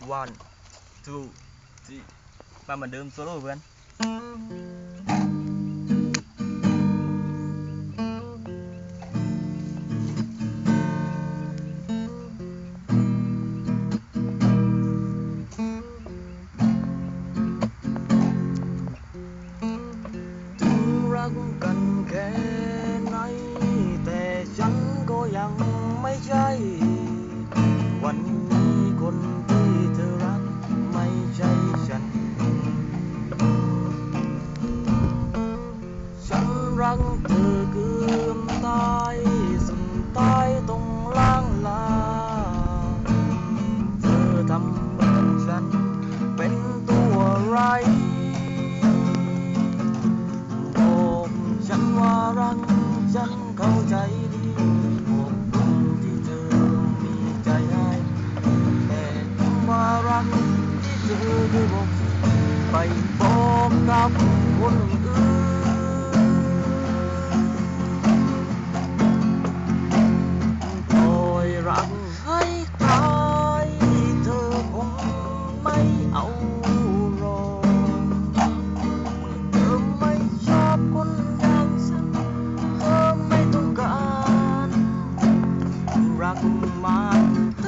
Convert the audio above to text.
one two three มาเหมือนเดิมโซโล่เพื่อนถึงรักกันแค่ไหนแต่ฉันก็ยังไม่ใช่ วัน นรักเธอเกือบตายสุดท้ายต้องล้างลา เธอทำเหมือนฉันเป็นตัวไรบอกฉันว่ารักฉันเข้าใจดีบอกคุณที่เธอมีใจให้แต่คำว่ารักที่เธอได้บอกไปบอกกับคนอื่น rock my